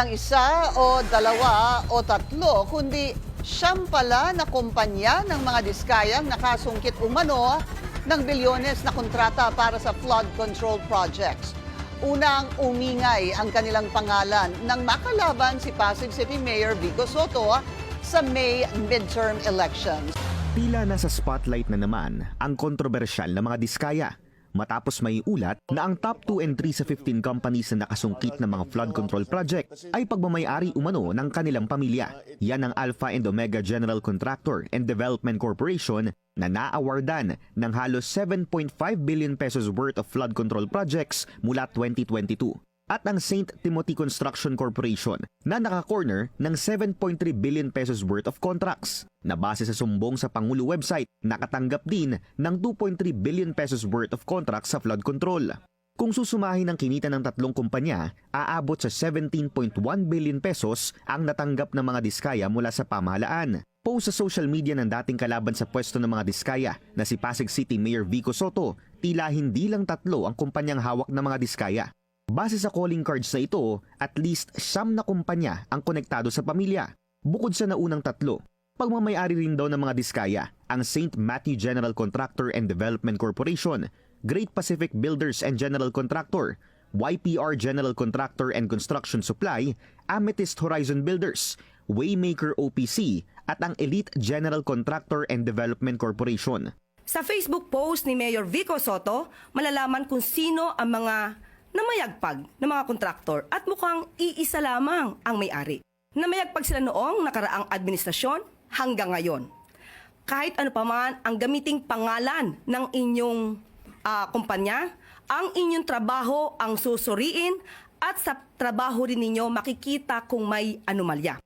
lang isa o dalawa o tatlo, kundi siyam pala na kumpanya ng mga diskayang nakasungkit umano ng bilyones na kontrata para sa flood control projects. Unang umingay ang kanilang pangalan nang makalaban si Pasig City Mayor Vico Soto sa May midterm elections. Tila nasa spotlight na naman ang kontrobersyal na mga diskaya matapos may ulat na ang top 2 and 3 sa 15 companies na nakasungkit ng mga flood control project ay pagmamayari umano ng kanilang pamilya. Yan ang Alpha and Omega General Contractor and Development Corporation na naawardan ng halos 7.5 billion pesos worth of flood control projects mula 2022 at ang St. Timothy Construction Corporation na naka-corner ng 7.3 billion pesos worth of contracts na base sa sumbong sa Pangulo website nakatanggap din ng 2.3 billion pesos worth of contracts sa flood control. Kung susumahin ang kinita ng tatlong kumpanya, aabot sa 17.1 billion pesos ang natanggap ng mga diskaya mula sa pamahalaan. Post sa social media ng dating kalaban sa pwesto ng mga diskaya na si Pasig City Mayor Vico Soto, tila hindi lang tatlo ang kumpanyang hawak ng mga diskaya. Base sa calling cards na ito, at least siyam na kumpanya ang konektado sa pamilya. Bukod sa naunang tatlo, pagmamayari rin daw ng mga diskaya ang St. Matthew General Contractor and Development Corporation, Great Pacific Builders and General Contractor, YPR General Contractor and Construction Supply, Amethyst Horizon Builders, Waymaker OPC, at ang Elite General Contractor and Development Corporation. Sa Facebook post ni Mayor Vico Soto, malalaman kung sino ang mga namayagpag ng mga kontraktor at mukhang iisa lamang ang may-ari. Namayagpag sila noong nakaraang administrasyon hanggang ngayon. Kahit ano pa man ang gamiting pangalan ng inyong ah, kumpanya, ang inyong trabaho ang susuriin at sa trabaho rin ninyo makikita kung may anomalya.